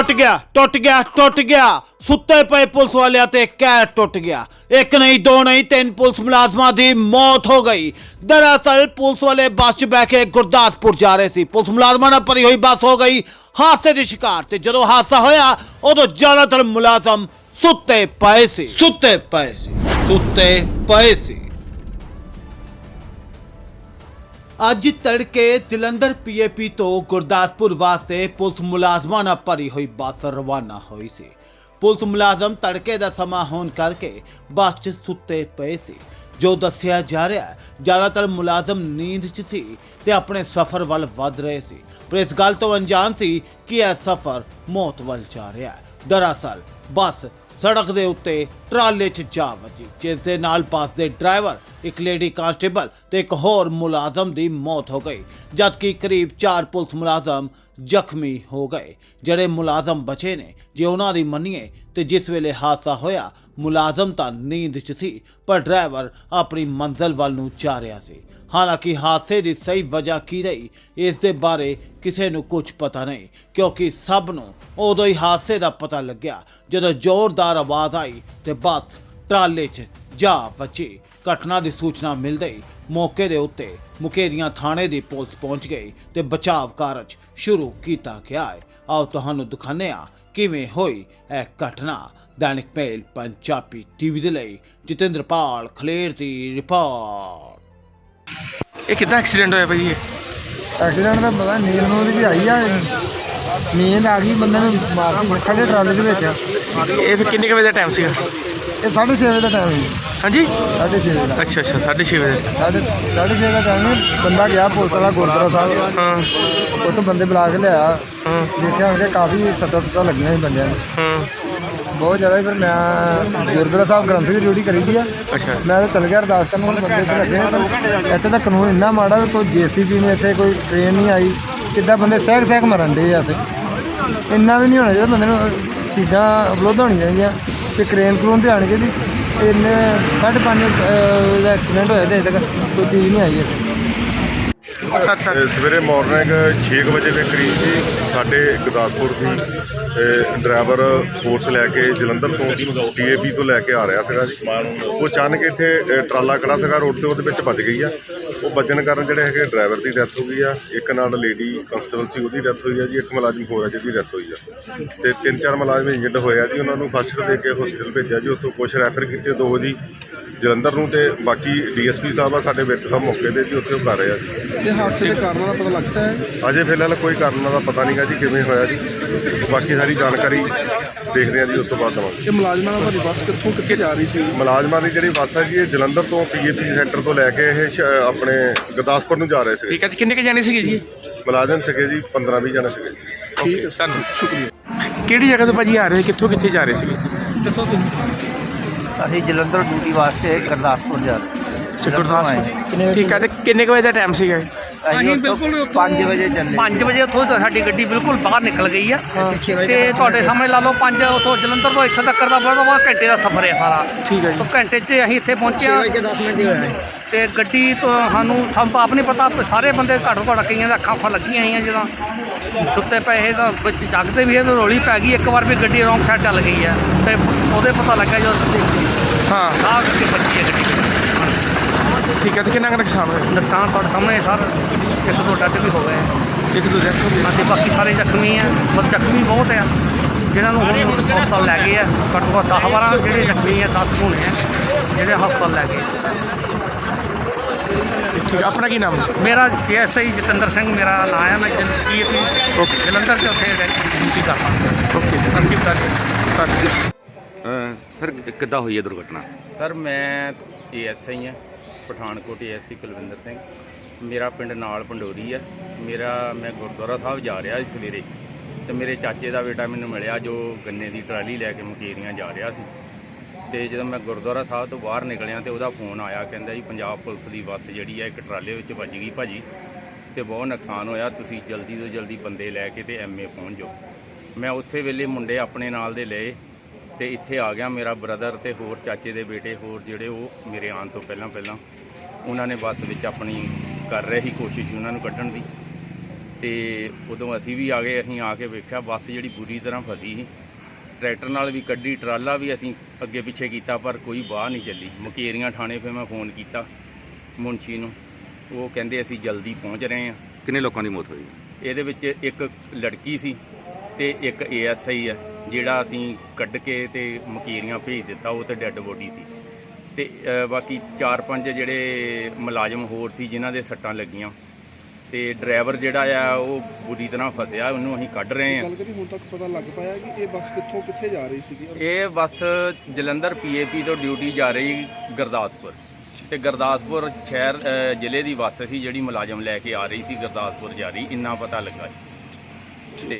ਟੁੱਟ ਗਿਆ ਟੁੱਟ ਗਿਆ ਟੁੱਟ ਗਿਆ। ਸੁੱਤੇ ਪਏ ਪੁਲਿਸ ਵਾਲਿਆਂ ਤੇ ਕਹਿਰ ਟੁੱਟ ਗਿਆ। ਇੱਕ ਨਹੀਂ, ਦੋ ਨਹੀਂ, ਤਿੰਨ ਪੁਲਿਸ ਮੁਲਾਜ਼ਮਾਂ ਦੀ ਮੌਤ ਹੋ ਗਈ। ਦਰਅਸਲ ਪੁਲਿਸ ਵਾਲੇ ਬੱਸ 'ਚ ਬਹਿ ਕੇ ਗੁਰਦਾਸਪੁਰ ਜਾ ਰਹੇ ਸੀ। ਪੁਲਿਸ ਮੁਲਾਜ਼ਮਾਂ ਨਾਲ ਭਰੀ ਹੋਈ ਬੱਸ ਹੋ ਗਈ। ਹਾਦਸੇ ਦੀ ਸ਼ਿਕਾਰ ਤੇ ਜਦੋਂ ਹਾਦਸਾ ਹੋਇਆ, ਉਦੋਂ ਜ਼ਿਆਦਾਤਰ ਮੁਲਾਜ਼ਮ ਸੁੱਤੇ ਪਏ ਸੀ। ਸੁੱਤੇ ਪਏ ਸੀ। ਸੁੱਤੇ ਪਏ ਸੀ। ਅੱਜ ਤੜਕੇ ਜਲੰਧਰ ਪੀਏਪੀ ਤੋਂ ਗੁਰਦਾਸਪੁਰ ਵਾਸਤੇ ਪੁਲਿਸ ਮੁਲਾਜ਼ਮਾਂ ਨਾਲ ਭਰੀ ਹੋਈ ਬੱਸ ਰਵਾਨਾ ਹੋਈ ਸੀ। ਪੁਲਿਸ ਮੁਲਾਜ਼ਮ ਤੜਕੇ ਦਾ ਸਮਾਂ ਹੋਣ ਕਰਕੇ ਬੱਸ 'ਚ ਸੁੱਤੇ ਪਏ ਸੀ। ਜੋ ਦੱਸਿਆ ਜਾ ਰਿਹਾ ਹੈ, ਜ਼ਿਆਦਾਤਰ ਮੁਲਾਜ਼ਮ ਨੀਂਦ 'ਚ ਸੀ ਤੇ ਆਪਣੇ ਸਫ਼ਰ ਵੱਲ ਵੱਧ ਰਹੇ ਸੀ। ਪਰ ਇਸ ਗੱਲ ਤੋਂ ਅਣਜਾਣ ਸੀ ਕਿ ਇਹ ਸਫ਼ਰ ਮੌਤ ਵੱਲ ਜਾ ਰਿਹਾ ਹੈ। ਦਰਅਸਲ ਬੱਸ ਸੜਕ ਦੇ ਉੱਤੇ ਟਰਾਲੇ 'ਚ ਜਾ ਵੱਜੀ, ਜਿਸ ਦੇ ਨਾਲ ਬੱਸ ਦੇ ਡਰਾਈਵਰ, ਇੱਕ ਲੇਡੀ ਕਾਂਸਟੇਬਲ ਤੇ ਇੱਕ ਹੋਰ ਮੁਲਾਜ਼ਮ ਦੀ ਮੌਤ ਹੋ ਗਈ, ਜਦਕਿ ਕਰੀਬ 4 ਪੁਲਿਸ ਮੁਲਾਜ਼ਮ ਜ਼ਖਮੀ ਹੋ ਗਏ। ਜਿਹੜੇ ਮੁਲਾਜ਼ਮ ਬਚੇ ਨੇ, ਜੇ ਉਹਨਾਂ ਦੀ ਮੰਨੀਏ ਤੇ ਜਿਸ ਵੇਲੇ ਹਾਦਸਾ ਹੋਇਆ, ਮੁਲਾਜ਼ਮ ਤਾਂ ਨੀਂਦ 'ਚ ਸੀ, ਪਰ ਡਰਾਈਵਰ ਆਪਣੀ ਮੰਜ਼ਲ ਵੱਲ ਨੂੰ ਜਾ ਰਿਹਾ ਸੀ। ਹਾਲਾਂਕਿ ਹਾਦਸੇ ਦੀ ਸਹੀ ਵਜ੍ਹਾ ਕੀ ਰਹੀ, ਇਸ ਦੇ ਬਾਰੇ ਕਿਸੇ ਨੂੰ ਕੁਝ ਪਤਾ ਨਹੀਂ, ਕਿਉਂਕਿ ਸਭ ਨੂੰ ਉਦੋਂ ਹੀ ਹਾਦਸੇ ਦਾ ਪਤਾ ਲੱਗਿਆ, ਜਦੋਂ ਜ਼ੋਰਦਾਰ ਆਵਾਜ਼ ਆਈ ਤੇ ਬੱਸ ਟਰਾਲੇ 'ਚ ਜਾ ਵੱਜੀ। ਘਟਨਾ ਦੀ ਸੂਚਨਾ ਮਿਲਦੇ ਹੀ ਮੌਕੇ ਦੇ ਉੱਤੇ ਮੁਕੇਰੀਆਂ ਥਾਣੇ ਦੀ ਪੁਲਿਸ ਪਹੁੰਚ ਗਈ ਤੇ ਬਚਾਵ ਕਾਰਜ ਸ਼ੁਰੂ ਕੀਤਾ ਗਿਆ ਹੈ। ਆਓ ਤੁਹਾਨੂੰ ਦਿਖਾਉਂਦੇ ਹਾਂ ਕਿਵੇਂ ਹੋਈ ਇਹ ਘਟਨਾ। ਦੈਨਿਕ ਮੇਲ ਪੰਜਾਬੀ ਟੀਵੀ ਦੇ ਲਈ ਜਤਿੰਦਰਪਾਲ ਖਲੇਰ ਦੀ ਰਿਪੋਰਟ। ਇਹ ਕਿੱਦਾਂ ਐਕਸੀਡੈਂਟ ਹੋਇਆ ਭਾਈ ਇਹ? ਐਕਸੀਡੈਂਟ ਦਾ ਪਤਾ ਨੀਂਦ ਨੂੰ ਉਹਦੀ ਆਈ ਆ। ਨੀਂਦ ਆ ਗਈ ਬੰਦੇ ਨੂੰ ਮਾਰ ਕੇ ਖੜੇ ਟਰਾਲੇ ਦੇ ਵਿੱਚ। ਇਹ ਫਿਰ ਕਿੰਨੇ ਕੁ ਵਜੇ ਦਾ ਟਾਈਮ ਸੀਗਾ? ਇਹ 6:30 ਵਜੇ ਦਾ ਟਾਈਮ ਹੈ ਹਾਂਜੀ? 6:30 ਵਜੇ ਦਾ। ਅੱਛਾ ਅੱਛਾ 6:30 ਵਜੇ ਸਾਢੇ ਸਾਢੇ ਛੇ ਦਾ ਟਾਈਮ ਹੈ। ਬੰਦਾ ਗਿਆ ਪੁਲਿਸ ਵਾਲਾ ਗੁਰਦੁਆਰਾ ਸਾਹਿਬ। ਹਾਂ। ਉੱਥੋਂ ਬੰਦੇ ਬੁਲਾ ਕੇ ਲਿਆਇਆ ਹਾਂ। ਦੇਖਿਆ ਉਹਦੇ ਕਾਫੀ ਸੱਟਾਂ ਸੁੱਟਾਂ ਲੱਗੀਆਂ ਸੀ ਬੰਦਿਆਂ ਨੂੰ। ਹਾਂ। ਬਹੁਤ ਜ਼ਿਆਦਾ ਫਿਰ ਮੈਂ ਗੁਰਦੁਆਰਾ ਸਾਹਿਬ ਗ੍ਰੰਥ ਦੀ ਡਿਊਟੀ ਕਰੀ ਦੀ ਆ। ਅੱਛਾ। ਮੈਂ ਤਾਂ ਚਲ ਗਿਆ ਅਰਦਾਸ ਕਰਨ ਹੁਣ ਬੰਦੇ ਇੱਥੇ ਲੱਗੇ ਨੇ। ਪਰ ਇੱਥੇ ਤਾਂ ਕਾਨੂੰਨ ਇੰਨਾ ਮਾੜਾ ਵੀ ਕੋਈ ਜੀਸੀਬੀ ਨਹੀਂ ਇੱਥੇ ਕੋਈ ਟ੍ਰੇਨ ਨਹੀਂ ਆਈ। ਕਿੱਦਾਂ ਬੰਦੇ ਸਹਿਕ ਸਹਿਕ ਮਰਨ ਦੇ ਆ ਇੱਥੇ। ਇੰਨਾ ਵੀ ਨਹੀਂ ਹੋਣਾ ਚਾਹੀਦਾ ਬੰਦੇ ਨੂੰ। ਚੀਜ਼ਾਂ ਉਪਲਬਧ ਹੋਣੀਆਂ ਚਾਹੀਦੀਆਂ ਤੇ ਕ੍ਰੇਨ ਕਰੂਨ ਤੇ ਆਣੀ ਚਾਹੀਦੀ। ਇੰਨੇ ਸਾਢੇ ਪੰਜ ਦਾ ਐਕਸੀਡੈਂਟ ਹੋਇਆ ਤੇ ਅਜੇ ਤੱਕ ਕੋਈ ਚੀਜ਼ ਨਹੀਂ ਆਈ ਹੈ ਸਰ ਸਰ ਇਹ ਸਵੇਰੇ ਮਾਰਨਿੰਗ 6 ਕੁ ਵਜੇ ਦੇ ਕਰੀਬ ਜੀ ਸਾਡੇ ਗੁਰਦਾਸਪੁਰ ਦੀ, ਇਹ ਡਰਾਈਵਰ ਫੋਰਸ ਲੈ ਕੇ ਜਲੰਧਰ ਤੋਂ ਟੀਏਪੀ ਤੋਂ ਲੈ ਕੇ ਆ ਰਿਹਾ ਸੀਗਾ ਜੀ। ਉਹ ਅਚਾਨਕ ਇੱਥੇ, ਇਹ ਟਰਾਲਾ ਖੜਾ ਸੀਗਾ ਰੋਡ ਤੇ, ਉਹਦੇ ਵਿੱਚ ਵੱਜ ਗਈ ਆ। ਉਹ ਵੱਜਣ ਕਾਰਨ ਜਿਹੜੇ ਹੈਗੇ ਡਰਾਈਵਰ ਦੀ ਡੈਥ ਹੋ ਗਈ ਆ। ਇੱਕ ਨਾਲ ਲੇਡੀ ਕਨਸਟੇਬਲ ਸੀ, ਉਹਦੀ ਡੈਥ ਹੋਈ ਆ ਜੀ। ਇੱਕ ਮੁਲਾਜ਼ਮ ਹੋਰ ਆ ਜਿਹਦੀ ਡੈਥ ਹੋਈ ਆ। ਤੇ ਤਿੰਨ ਚਾਰ ਮੁਲਾਜ਼ਮ ਇੰਜਰਡ ਹੋਏ ਆ ਜੀ। ਉਹਨਾਂ ਨੂੰ ਫਸਟ ਦੇ ਕੇ ਹਸਪੀਟਲ ਭੇਜਿਆ ਜੀ। ਉੱਥੋਂ ਕੁਝ ਰੈਫਰ ਕੀਤੇ, ਦੋ ਜੀ ਜਲੰਧਰ ਨੂੰ ਤੇ ਬਾਕੀ ਡੀਐਸਪੀ ਸਾਹਿਬ ਆ ਸਾਡੇ ਵਿੱਚ ਸਾਹਿਬ ਮੌਕੇ ਤੇ ਜੀ ਉੱਥੇ ਉਹ ਕਰ ਰਹੇ ਆ ਜੀ। ਇਹ ਹਾਦਸੇ ਦੇ ਕਾਰਨਾਂ ਦਾ ਪਤਾ ਲੱਗਦਾ ਹੈ? ਅਜੇ ਫਿਲਹਾਲ ਕੋਈ ਕਾਰਨ ਦਾ ਪਤਾ ਨਹੀਂਗਾ ਜੀ ਕਿਵੇਂ ਹੋਇਆ ਜੀ। ਬਾਕੀ ਸਾਰੀ ਜਾਣਕਾਰੀ ਦੇਖਦੇ ਹਾਂ ਜੀ ਉਸ ਤੋਂ ਬਾਅਦ ਦਵਾਂਗੇ ਇਹ ਮੁਲਾਜ਼ਮਾਂ ਨਾਲ ਤੁਹਾਡੀ ਬੱਸ ਕਿੱਥੋਂ ਕਿੱਥੇ ਜਾ ਰਹੀ ਸੀ? ਮੁਲਾਜ਼ਮਾਂ ਦੀ ਜਿਹੜੀ ਬੱਸ ਹੈ ਜੀ ਇਹ ਜਲੰਧਰ ਤੋਂ ਪੀਏਪੀ ਸੈਂਟਰ ਤੋਂ ਲੈ ਕੇ ਇਹ ਸ਼- ਆਪਣੇ ਗੁਰਦਾਸਪੁਰ ਨੂੰ ਜਾ ਰਹੇ ਸੀਗੇ। ਠੀਕ ਹੈ ਜੀ ਕਿੰਨੇ ਕੁ ਜਾਣੇ ਸੀਗੇ ਜੀ? ਮੁਲਾਜ਼ਮ ਸੀਗੇ ਜੀ 15 20 ਜਣੇ ਸੀਗੇ। ਠੀਕ ਹੈ ਧੰਨਵਾਦ। ਸ਼ੁਕਰੀਆ। ਕਿਹੜੀ ਜਗ੍ਹਾ ਤੋਂ ਭਾਜੀ ਆ ਰਹੇ ਕਿੱਥੋਂ ਕਿੱਥੇ ਜਾ ਰਹੇ ਸੀਗੇ? ਅਸੀਂ ਜਲੰਧਰ ਡਿਊਟੀ ਵਾਸਤੇ ਗੁਰਦਾਸਪੁਰ ਜਾ ਰਹੇ ਗੁਰਦਾਸਪੁਰ। ਠੀਕ ਹੈ ਤੇ ਕਿੰਨੇ ਕੁ ਵਜੇ ਦਾ ਟਾਈਮ ਸੀਗਾ ਇਹ? ਅਸੀਂ ਬਿਲਕੁਲ 5 ਵਜੇ ਚੱਲੇ। 5 ਵਜੇ ਉੱਥੋਂ ਤਾਂ ਸਾਡੀ ਗੱਡੀ ਬਿਲਕੁਲ ਬਾਹਰ ਨਿਕਲ ਗਈ ਆ। ਤੇ ਤੁਹਾਡੇ ਸਾਹਮਣੇ ਲਾ ਲਓ 5 ਉੱਥੋਂ ਜਲੰਧਰ ਤੋਂ ਇੱਥੇ ਤੱਕ ਦਾ ਬੜਾ ਬਹੁਤ ਘੰਟੇ ਦਾ ਸਫ਼ਰ ਹੈ ਸਾਰਾ। ਠੀਕ ਹੈ ਤੋਂ ਜੀ ਘੰਟੇ 'ਚ ਅਸੀਂ ਇੱਥੇ ਪਹੁੰਚੇ ਹਾਂ ਤੇ ਗੱਡੀ ਤੋਂ ਸਾਨੂੰ ਸਾਨੂੰ ਤਾਂ ਆਪ ਨਹੀਂ ਪਤਾ ਸਾਰੇ ਬੰਦੇ ਘੱਟੋ ਘੱਟ ਕਈਆਂ ਦੇ ਅੱਖਾਂ ਅੱਖਾਂ ਲੱਗੀਆਂ ਹੋਈਆਂ ਜਦੋਂ ਸੁੱਤੇ ਪਏ ਇਹ ਤਾਂ ਵਿੱਚ ਜਾਗਦੇ ਵੀ ਇਹ ਤਾਂ ਰੋਲੀ ਪੈ ਗਈ। ਇੱਕ ਵਾਰ ਵੀ ਗੱਡੀ ਰੌਂਗ ਸਾਈਡ ਚੱਲ ਗਈ ਆ। ਤੇ ਉਹਦੇ ਪਤਾ ਲੱਗਾ ਜਦੋਂ ਦੇਖੀ। ਹਾਂ। ਆਹ ਕਰਕੇ ਬੱਚੀ ਹੈ ਗੱਡੀ ਠੀਕ ਹੈ ਤੇ ਕਿੰਨਾ ਕੁ ਨੁਕਸਾਨ ਹੋਇਆ? ਨੁਕਸਾਨ ਤੁਹਾਡੇ ਸਾਹਮਣੇ ਸਰ ਇੱਕ ਦੋ ਡੱਟ ਵੀ ਹੋ ਗਏ ਆ। ਇੱਕ ਦੋ ਡੈਥ ਹੋ ਗਈ ਅਤੇ ਬਾਕੀ ਸਾਰੇ ਜ਼ਖਮੀ ਆ ਪਰ ਜ਼ਖਮੀ ਬਹੁਤ ਆ। ਜਿਨ੍ਹਾਂ ਨੂੰ ਹੁਣ ਹਸਪਤਾਲ ਲੈ ਗਏ ਆ ਘੱਟੋ ਘੱਟ 10 12 ਜਿਹੜੇ ਜ਼ਖਮੀ ਆ 10 ਹੋਣੇ ਆ ਜਿਹੜੇ ਹਸਪਤਾਲ ਲੈ ਗਏ। ਠੀਕ ਹੈ ਆਪਣਾ ਕੀ ਨਾਮ? ਮੇਰਾ ਐਸਆਈ ਜਤਿੰਦਰ ਸਿੰਘ ਮੇਰਾ ਨਾਂ ਆ ਮੈਂ ਜੀਪੀ Okay. ਜਲੰਧਰ ਚ ਉੱਥੇ ਡਿਊਟੀ ਕਰਦਾ ਓਕੇ। ਤਨਕੀਬਦਾਰ ਅ, ਸਰ ਕਿੱਦਾਂ ਹੋਈ ਹੈ ਦੁਰਘਟਨਾ? ਸਰ ਮੈਂ ਏਐਸਆਈ ਹਾਂ ਪਠਾਨਕੋਟ ਏਐਸਆਈ ਕੁਲਵਿੰਦਰ ਸਿੰਘ। ਮੇਰਾ ਪਿੰਡ ਨਾਲ ਪੰਡੋਰੀ ਹੈ ਮੇਰਾ, ਮੈਂ ਗੁਰਦੁਆਰਾ ਸਾਹਿਬ ਜਾ ਰਿਹਾ ਸੀ ਸਵੇਰੇ। ਤੇ ਮੇਰੇ ਚਾਚੇ ਦਾ ਬੇਟਾ ਮੈਨੂੰ ਮਿਲਿਆ ਜੋ ਗੰਨੇ ਦੀ ਟਰਾਲੀ ਲੈ ਕੇ ਮੁਕੇਰੀਆਂ ਜਾ ਰਿਹਾ ਸੀ। ਤੇ ਜਦੋਂ ਮੈਂ ਗੁਰਦੁਆਰਾ ਸਾਹਿਬ ਤੋਂ ਬਾਹਰ ਨਿਕਲਿਆ ਤੇ ਉਹਦਾ ਫੋਨ ਆਇਆ, ਕਹਿੰਦਾ ਜੀ ਪੰਜਾਬ ਪੁਲਿਸ ਦੀ ਬੱਸ ਜਿਹੜੀ ਹੈ ਇੱਕ ਟਰਾਲੇ ਵਿੱਚ ਵੱਜ ਗਈ ਭਾਜੀ। ਤੇ ਬਹੁਤ ਨੁਕਸਾਨ ਹੋਇਆ। ਤੁਸੀਂ ਜਲਦੀ ਤੋਂ ਜਲਦੀ ਬੰਦੇ ਲੈ ਕੇ ਤੇ ਐਮਏ ਪਹੁੰਚ ਜਾਓ। ਮੈਂ ਉਸੇ ਵੇਲੇ ਮੁੰਡੇ ਆਪਣੇ ਨਾਲ ਦੇ ਲਏ। ਤੇ ਇੱਥੇ ਆ ਗਿਆ ਮੇਰਾ ਬ੍ਰਦਰ ਤੇ ਹੋਰ ਚਾਚੇ ਦੇ ਬੇਟੇ ਹੋਰ ਜਿਹੜੇ ਉਹ ਮੇਰੇ ਆਉਣ ਤੋਂ ਪਹਿਲਾਂ ਪਹਿਲਾਂ ਉਹਨਾਂ ਨੇ ਬੱਸ ਵਿੱਚ ਆਪਣੀ ਕਰ ਰਹੇ ਸੀ ਕੋਸ਼ਿਸ਼ ਉਹਨਾਂ ਨੂੰ ਕੱਢਣ ਦੀ। ਤੇ ਉਦੋਂ ਅਸੀਂ ਵੀ ਆ ਗਏ ਅਸੀਂ ਆ ਕੇ ਵੇਖਿਆ ਬੱਸ ਜਿਹੜੀ ਬੁਰੀ ਤਰ੍ਹਾਂ ਫਸੀ ਸੀ। ਟਰੈਕਟਰ ਨਾਲ ਵੀ ਕੱਢੀ ਟਰਾਲਾ ਵੀ ਅਸੀਂ ਅੱਗੇ ਪਿੱਛੇ ਕੀਤਾ ਪਰ ਕੋਈ ਬਾਹਰ ਨਹੀਂ ਚੱਲੀ। ਮੁਕੇਰੀਆਂ ਥਾਣੇ 'ਤੇ ਮੈਂ ਫੋਨ ਕੀਤਾ ਮੁਨਸ਼ੀ ਨੂੰ। ਉਹ ਕਹਿੰਦੇ ਅਸੀਂ ਜਲਦੀ ਪਹੁੰਚ ਰਹੇ ਹਾਂ। ਕਿੰਨੇ ਲੋਕਾਂ ਦੀ ਮੌਤ ਹੋਈ? ਇਹਦੇ ਵਿੱਚ ਇੱਕ ਲੜਕੀ ਸੀ ਤੇ ਇੱਕ ਏਐਸਆਈ ਆ ਜਿਹੜਾ ਅਸੀਂ ਕੱਢ ਕੇ ਤੇ ਮਕੀਰੀਆਂ ਭੇਜ ਦਿੱਤਾ ਉਹ ਤੇ ਡੈੱਡ ਬੋਡੀ ਸੀ। ਤੇ ਬਾਕੀ 4-5 ਜਿਹੜੇ ਮੁਲਾਜ਼ਮ ਹੋਰ ਸੀ ਜਿਨ੍ਹਾਂ ਦੇ ਸੱਟਾਂ ਲੱਗੀਆਂ। ਤੇ ਡਰਾਈਵਰ ਜਿਹੜਾ ਆ ਉਹ ਬੁਰੀ ਤਰ੍ਹਾਂ ਫਸਿਆ ਉਹਨੂੰ ਅਸੀਂ ਕੱਢ ਰਹੇ ਹਾਂ। ਗੱਲ ਕਰੀ ਹੁਣ ਤੱਕ ਪਤਾ ਲੱਗ ਪਾਇਆ ਕਿ ਇਹ ਬੱਸ ਕਿੱਥੋਂ ਕਿੱਥੇ ਜਾ ਰਹੀ ਸੀਗੀ? ਇਹ ਬੱਸ ਜਲੰਧਰ ਪੀਏਪੀ ਤੋਂ ਡਿਊਟੀ ਜਾ ਰਹੀ ਗੁਰਦਾਸਪੁਰ। ਤੇ ਗੁਰਦਾਸਪੁਰ ਸ਼ਹਿਰ ਜ਼ਿਲ੍ਹੇ ਦੀ ਬੱਸ ਸੀ ਜਿਹੜੀ ਮੁਲਾਜ਼ਮ ਲੈ ਕੇ ਆ ਰਹੀ ਸੀ ਗੁਰਦਾਸਪੁਰ ਜਾ ਰਹੀ ਇੰਨਾ ਪਤਾ ਲੱਗਾ। ਜੀ। ਤੇ